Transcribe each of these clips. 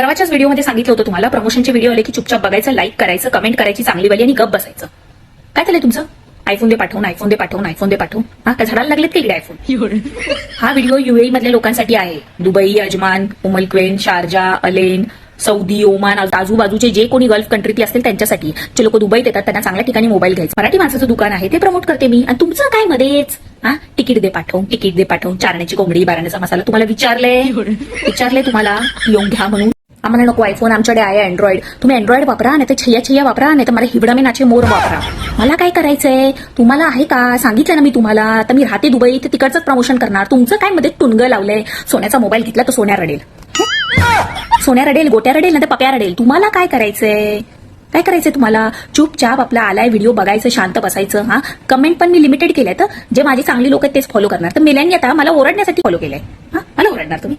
परवाच्याच व्हिडिओमध्ये सांगितलं होतं तुम्हाला प्रमोशनचे व्हिडिओ आले की चुपचाप बघायचं लाईक करायचं कमेंट करायची चांगली वाली आणि गप बसायचं. काय झालंय तुमचं? आयफोन दे पाठवून आयफोन दे पाठवून आयफोन दे पाठवून. हा काय झाडाला लागलेत की इकडे आयफोन हा व्हिडिओ युएई मधल्या लोकांसाठी आहे. Dubai Ajman Umm al Quwain Sharjah Al Ain Saudi Oman आजूबाजूचे जे कोणी गल्फ कंट्रीतले असतील त्यांच्यासाठी. जे लोक दुबईत येतात त्यांना चांगल्या ठिकाणी मोबाईल घ्यायचं. मराठी माणसाचं दुकान आहे ते प्रमोट करते मी. आणि तुमचं काय मध्येच? हा तिकीट दे पाठवून तिकीट दे पाठवून. चारण्याची कोंबडी बाराण्याचा मसाला. तुम्हाला विचारले विचारले तुम्हाला? येऊन घ्या म्हणून. आम्हाला नको आयफोन आमच्याकडे आहे अँड्रॉइड तुम्ही अँड्रॉइड वापरा नाही तर छय्या छय्या वापरा नाही तर मला हिबडा मी नाचे मोर वापरा. मला काय करायचंय? तुम्हाला आहे का? सांगितलं ना मी तुम्हाला. तर मी राहते दुबई तर तिकडचंच प्रमोशन करणार. तुमचं काय मध्ये टुनगं लावलंय? सोन्याचा मोबाईल घेतला तर सोन्या रडेल. सोन्या रडेल गोट्या रडेल ना तर पप्या रडेल. तुम्हाला काय करायचंय? काय करायचंय तुम्हाला? चुपचाप आपला आलाय व्हिडिओ बघायचं शांत बसायचं हा? कमेंट पण मी लिमिटेड केलंय तर जे माझे चांगली लोक आहेत तेच फॉलो करणार. तर मेल्यांनी आता मला ओरडण्यासाठी फॉलो केलंय. हा? मला ओरडणार तुम्ही?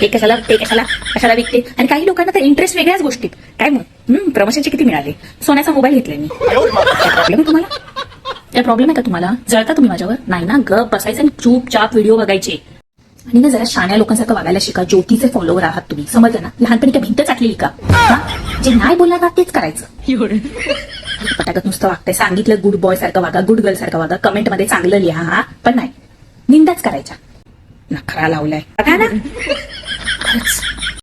ते कशाला ते कशाला कशाला विकते? आणि काही लोकांना तर इंटरेस्ट वेगळ्याच गोष्टीत काय मग? प्रमोशनचे किती मिळाले? सोन्याचा मोबाईल घेतलाय मी. प्रॉब्लेम आहे तुम्हाला? काय प्रॉब्लेम आहे का तुम्हाला? जळता तुम्ही माझ्यावर? नाही ना गप बसायचं आणि चुपचाप व्हिडिओ बघायचे. आणि ना जरा शाण्या लोकांसारखं वागायला शिका. ज्योतीचे फॉलोवर आहात तुम्ही. समजलं ना? लहानपणी काय भिंत चाटलेली का? जे नाही बोलणार ना तेच करायचं. पटाकत नुसतं वागतंय. सांगितलं गुड बॉय सारखं वागा गुड गर्ल सारखं वागा. कमेंटमध्ये चांगलं लिहा हा. पण नाही. निंदाच करायच्या. नखरा लावलाय. बघा ना. खरंच.